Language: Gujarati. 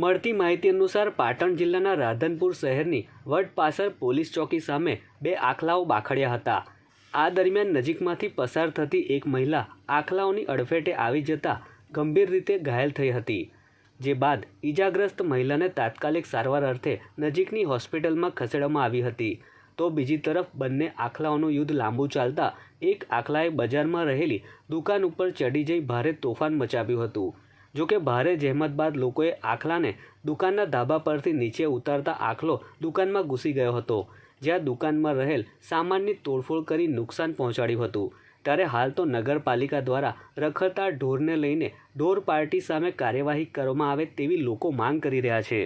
મળતી માહિતી અનુસાર પાટણ જિલ્લાના રાધનપુર શહેરની વડપાસર પોલીસ ચોકી સામે બે આખલાઓ બાખડ્યા હતા. આ દરમિયાન નજીકમાંથી પસાર થતી એક મહિલા આખલાઓની અડફેટે આવી જતા ગંભીર રીતે ઘાયલ થઈ હતી, જે બાદ ઈજાગ્રસ્ત મહિલાને તાત્કાલિક સારવાર અર્થે નજીકની હોસ્પિટલમાં ખસેડવામાં આવી હતી. તો બીજી તરફ બંને આખલાઓનું યુદ્ધ લાંબુ ચાલતા એક આખલાએ બજારમાં રહેલી દુકાન ઉપર ચડી જઈ ભારે તોફાન મચાવ્યું હતું. જોકે ભારે જહેમત બાદ લોકોએ આખલાને દુકાનના ધાબા પરથી નીચે ઉતારતા આખલો દુકાનમાં ઘૂસી ગયો હતો. જ્યાં દુકાનમાં રહેલ સામાનની તોડફોડ કરી નુકસાન પહોંચાડ્યું હતું. ત્યારે હાલ તો નગરપાલિકા દ્વારા રખડતા ઢોરને લઈને ઢોર પાર્ટી સામે કાર્યવાહી કરવામાં આવે તેવી લોકો માંગ કરી રહ્યા છે.